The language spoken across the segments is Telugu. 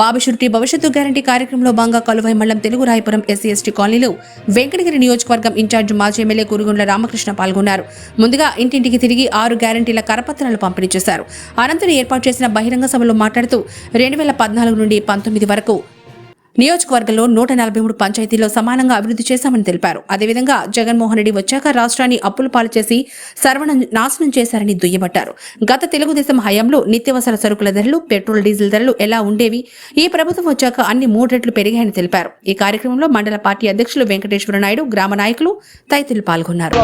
బాబుషుర్టి భవిష్యత్తు గ్యారంటీ కార్యక్రమంలో భాగంగా కలువై మండలం తెలుగు రాయపురం ఎస్సీ ఎస్టీ కాలనీలో వెంకటగిరి నియోజకవర్గం ఇన్ఛార్జ్ మాజీ ఎమ్మెల్యే కురుగుండ్ల రామకృష్ణ పాల్గొన్నారు. ముందుగా ఇంటింటికి తిరిగి ఆరు గ్యారంటీల కరపత్రాలు పంపిణీ చేశారు. అనంతరం ఏర్పాటు చేసిన బహిరంగ సభలో మాట్లాడుతూ రెండు వేల పద్నాలుగు నుండి పంతొమ్మిది వరకు నియోజకవర్గంలో నూట నలభై మూడు పంచాయతీల్లో సమానంగా అభివృద్ధి చేశామని తెలిపారు. అదేవిధంగా జగన్మోహన్ రెడ్డి వచ్చాక రాష్ట్రాన్ని అప్పుల పాలు చేసి సర్వన నాశనం చేశారని దుయ్యబట్టారు. గత తెలుగుదేశం హయాంలో నిత్యావసర సరుకుల ధరలు పెట్రోల్ డీజిల్ ధరలు ఎలా ఉండేవి ఈ ప్రభుత్వం వచ్చాక అన్ని మూడు రెట్లు పెరిగాయని తెలిపారు. ఈ కార్యక్రమంలో మండల పార్టీ అధ్యక్షులు వెంకటేశ్వర నాయుడు గ్రామ నాయకులు తదితరులు పాల్గొన్నారు.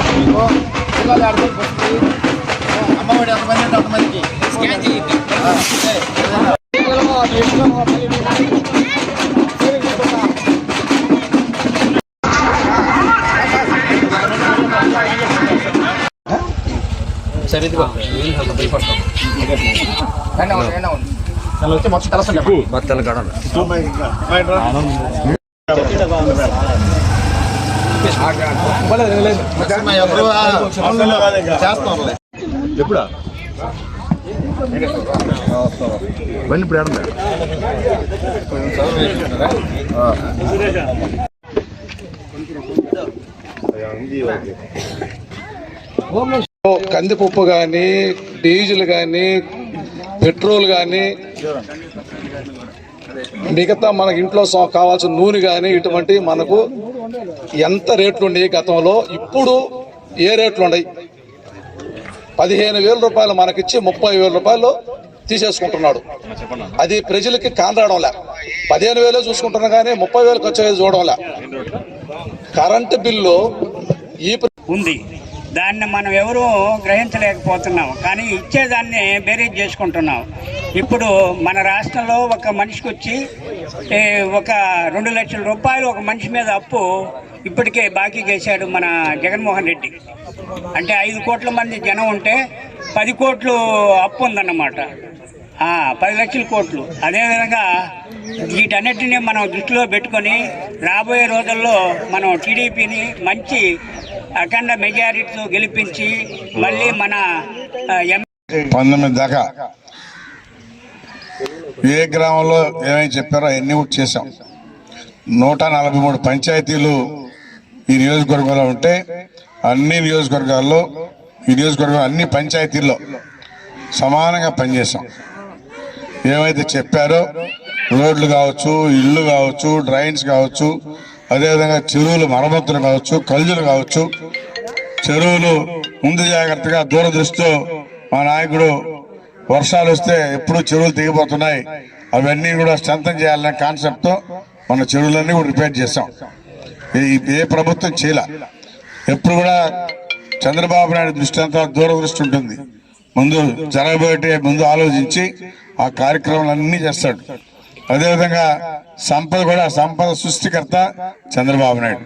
సరే బత్తలు చేస్తాం ఎప్పుడా? బండి ఇప్పుడు ఏడుందా కందిపప్పు కానీ డీజిల్ కానీ పెట్రోల్ కానీ మిగతా మనకి ఇంట్లో సా- కావాల్సిన నూనె కానీ ఇటువంటి మనకు ఎంత రేట్లు ఉండేవి గతంలో ఇప్పుడు ఏ రేట్లు ఉన్నాయి పదిహేను వేల రూపాయలు మనకిచ్చి ముప్పై వేల రూపాయలు తీసేసుకుంటున్నాడు. అది ప్రజలకి కానరాడంలే పదిహేను వేలే చూసుకుంటున్నా కానీ ముప్పై వేలు ఖర్చు అయ్యేది చూడడంలే కరెంటు బిల్లు ఈ ప్ర- ఉంది. దాన్ని మనం ఎవరూ గ్రహించలేకపోతున్నాం. కానీ ఇచ్చేదాన్ని బేరీజ్ చేసుకుంటున్నాం. ఇప్పుడు మన రాష్ట్రంలో ఒక మనిషికి వచ్చి ఒక రెండు లక్షల రూపాయలు ఒక మనిషి మీద అప్పు ఇప్పటికే బాకీ చేశాడు మన జగన్మోహన్ రెడ్డి. అంటే ఐదు కోట్ల మంది జనం ఉంటే పది కోట్లు అప్పు ఉందన్నమాట. పది లక్షల కోట్లు. అదేవిధంగా వీటన్నిటిని మనం దృష్టిలో పెట్టుకొని రాబోయే రోజుల్లో మనం టీడీపీని మంచి అఖండ మెజారిటీతో గెలిపించి మళ్ళీ మన పంతొమ్మిది దాకా. ఏ గ్రామంలో ఏమైనా చెప్పారో అవన్నీ కూడా చేశాం. నూట నలభై మూడు పంచాయతీలు ఈ నియోజకవర్గంలో ఉంటే అన్ని నియోజకవర్గాల్లో ఈ నియోజకవర్గం అన్ని పంచాయతీల్లో సమానంగా పనిచేసాం ఏమైతే చెప్పారో రోడ్లు కావచ్చు ఇళ్ళు కావచ్చు డ్రైన్స్ కావచ్చు అదేవిధంగా చెరువులు మరమ్మతులు కావచ్చు కలుజులు కావచ్చు చెరువులు ముందు జాగ్రత్తగా దూరదృష్టితో మా నాయకుడు వర్షాలు వస్తే ఎప్పుడు చెరువులు తెగిపోతున్నాయి అవన్నీ కూడా స్ట్రెంతం చేయాలనే కాన్సెప్ట్తో మన చెరువులన్నీ కూడా రిపేర్ చేసాం ఏ ప్రభుత్వం చీల ఎప్పుడు కూడా చంద్రబాబు నాయుడు దృష్టి అంతా దూరదృష్టి ఉంటుంది. ముందు జరగబోయే ముందు ఆలోచించి ఆ కార్యక్రమాలన్నీ చేస్తాడు. అదేవిధంగా సంపద కూడా సంపద సృష్టికర్త చంద్రబాబు నాయుడు.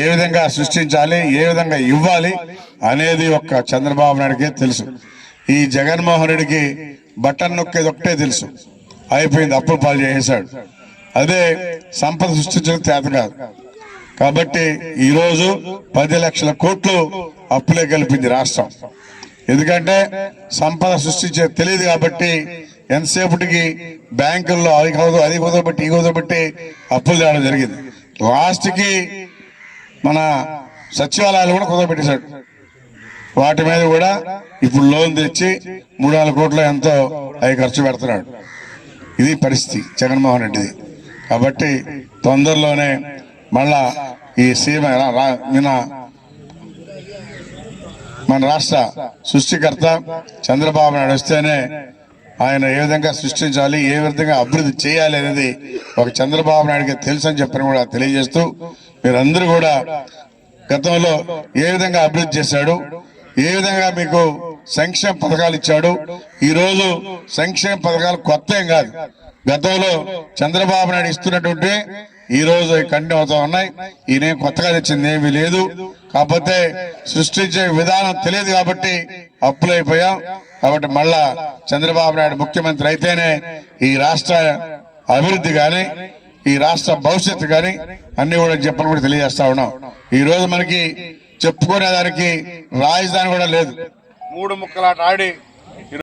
ఏ విధంగా సృష్టించాలి ఏ విధంగా ఇవ్వాలి అనేది ఒక్క చంద్రబాబు నాయుడికే తెలుసు. ఈ జగన్మోహన్ రెడ్డికి బటన్ నొక్కేది ఒకటే తెలుసు. అయిపోయింది అప్పులు పాలు చేసేశాడు. అదే సంపద సృష్టించడం తేత కాదు. కాబట్టి ఈరోజు పది లక్షల కోట్లు అప్పులే కలిపింది రాష్ట్రం. ఎందుకంటే సంపద సృష్టించే తెలియదు కాబట్టి ఎంతసేపటికి బ్యాంకుల్లో అది కాదు అది కుదరబట్టి ఈ కుదరబట్టి అప్పులు తేవడం జరిగింది. లాస్ట్కి మన సచివాలయాలు కూడా కుదరబెట్టేశాడు వాటి మీద కూడా ఇప్పుడు లోన్ తెచ్చి మూడు నాలుగు కోట్లు ఎంతో అవి ఖర్చు పెడుతున్నాడు. ఇది పరిస్థితి జగన్మోహన్ రెడ్డిది. కాబట్టి తొందరలోనే మళ్ళా ఈ సీమ రా- నిన్న మన రాష్ట్ర సృష్టికర్త చంద్రబాబు నాయుడు వస్తేనే ఆయన ఏ విధంగా సృష్టించాలి ఏ విధంగా అభివృద్ధి చేయాలి అనేది ఒక చంద్రబాబు నాయుడికి తెలుసు అని చెప్పని కూడా తెలియజేస్తూ మీరందరూ కూడా గతంలో ఏ విధంగా అభివృద్ధి చేశాడు ఏ విధంగా మీకు సంక్షేమ పథకాలు ఇచ్చాడు. ఈ రోజు సంక్షేమ పథకాలు కొత్త ఏం కాదు. గతంలో చంద్రబాబు నాయుడు ఇస్తున్నటువంటి ఈ రోజు కంటిన్యూ అవుతా ఉన్నాయి. ఈయన కొత్తగా తెచ్చింది ఏమీ లేదు. కాకపోతే సృష్టించే విధానం తెలియదు కాబట్టి అప్పులైపోయాం కాబట్టి మళ్ళా చంద్రబాబు నాయుడు ముఖ్యమంత్రి అయితేనే ఈ రాష్ట్ర అభివృద్ధి కానీ ఈ రాష్ట్ర భవిష్యత్తు కానీ అన్ని కూడా చెప్పని కూడా తెలియజేస్తా ఉన్నాం. ఈ రోజు మనకి చెప్పుకునే దానికి రాజధాని కూడా లేదు. మూడు ముక్కలాట ఆడి